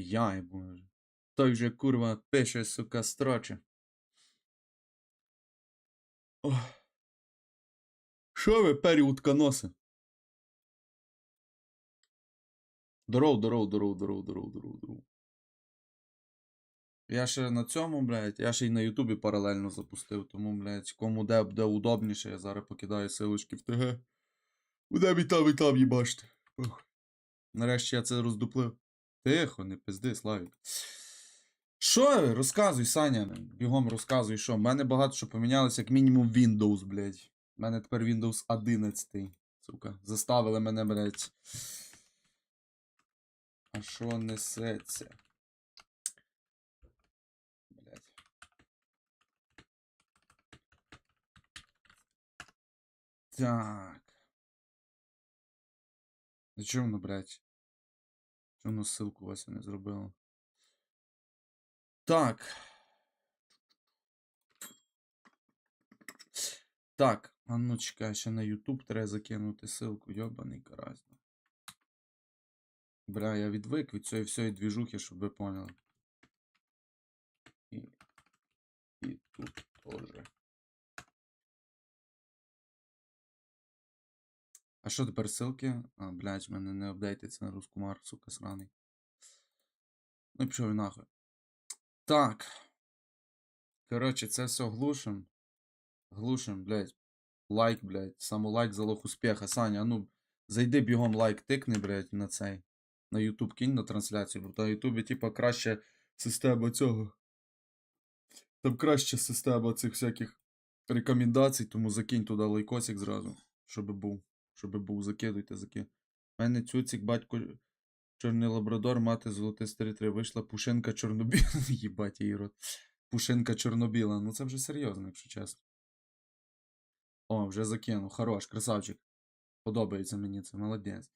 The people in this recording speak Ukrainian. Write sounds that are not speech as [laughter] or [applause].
Яй боже. Той же курва пише, сука, строче. Ох. Що ви пері утконоси? Здоров, здоров, здоров, здоров, здоров, здоров, здоров. Я ще на цьому, блядь, я ще й на Ютубі паралельно запустив, тому, блядь, кому де буде удобніше, я зараз покидаю силочки в ТГ. Буде і там, і там їбаште. Ох. Нарешті я це роздуплив. Тихо, не пизди, Славік. Що? Розказуй, Саня. Бігом розказуй, що. У мене багато що помінялося, як мінімум Windows, блядь. У мене тепер Windows 11. Сука. Заставили мене, блядь. А що несеться? Блядь. Так. Чого воно, блядь? Воно ссылку Вася не зробило? Так. Так, а ну чекай, ще на YouTube треба закинути ссылку, йобаний каразно. Бля, я відвик від цієї всієї двіжухи, щоб ви поняли. І, і тут теж. А що тепер ссылки? А, блядь, в мене не апдейтиться на рускумар, сука, сраний. Ну пішов він нахуй. Так. Коротше, це все глушим. Глушим, блядь. Лайк, блядь. Самолайк залог успіха. Саня, ну, зайди бігом лайк тикни, блядь, на цей. На YouTube кинь на трансляцію, бо на Ютубі, типа, краще система цього. Там краще система цих всяких рекомендацій, тому закинь туди лайкосик зразу, щоб був. Щоб був, закидуйте, закинь. У мене цюцик, батько чорний лабрадор, мати золоте три вийшла пушинка чорнобіла. [laughs] Їбать її рот. Пушинка чорнобіла. Ну це вже серйозно, якщо чесно. О, вже закинув. Хорош, красавчик. Подобається мені це, молодець.